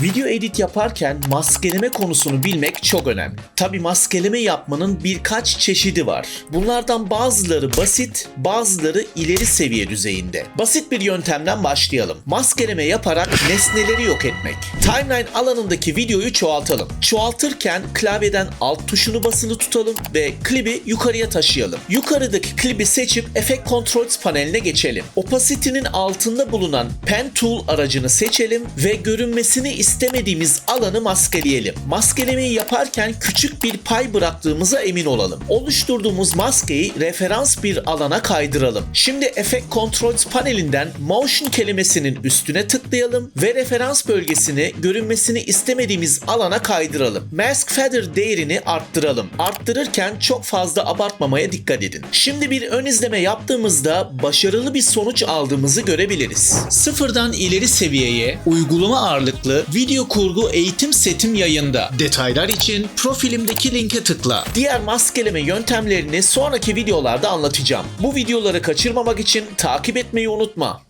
Video edit yaparken maskeleme konusunu bilmek çok önemli. Tabi maskeleme yapmanın birkaç çeşidi var. Bunlardan bazıları basit, bazıları ileri seviye düzeyinde. Basit bir yöntemden başlayalım. Maskeleme yaparak nesneleri yok etmek. Timeline alanındaki videoyu çoğaltalım. Çoğaltırken klavyeden alt tuşunu basılı tutalım ve klibi yukarıya taşıyalım. Yukarıdaki klibi seçip Effect Controls paneline geçelim. Opacity'nin altında bulunan Pen Tool aracını seçelim ve görünmesini istemediğimiz alanı maskeleyelim. Maskelemeyi yaparken küçük bir pay bıraktığımıza emin olalım. Oluşturduğumuz maskeyi referans bir alana kaydıralım. Şimdi Effect Controls panelinden Motion kelimesinin üstüne tıklayalım ve referans bölgesini görünmesini istemediğimiz alana kaydıralım. Mask Feather değerini arttıralım. Arttırırken çok fazla abartmamaya dikkat edin. Şimdi bir ön izleme yaptığımızda başarılı bir sonuç aldığımızı görebiliriz. Sıfırdan ileri seviyeye uygulama ağırlıklı video kurgu eğitim setim yayında. Detaylar için profilimdeki linke tıkla. Diğer maskeleme yöntemlerini sonraki videolarda anlatacağım. Bu videoları kaçırmamak için takip etmeyi unutma.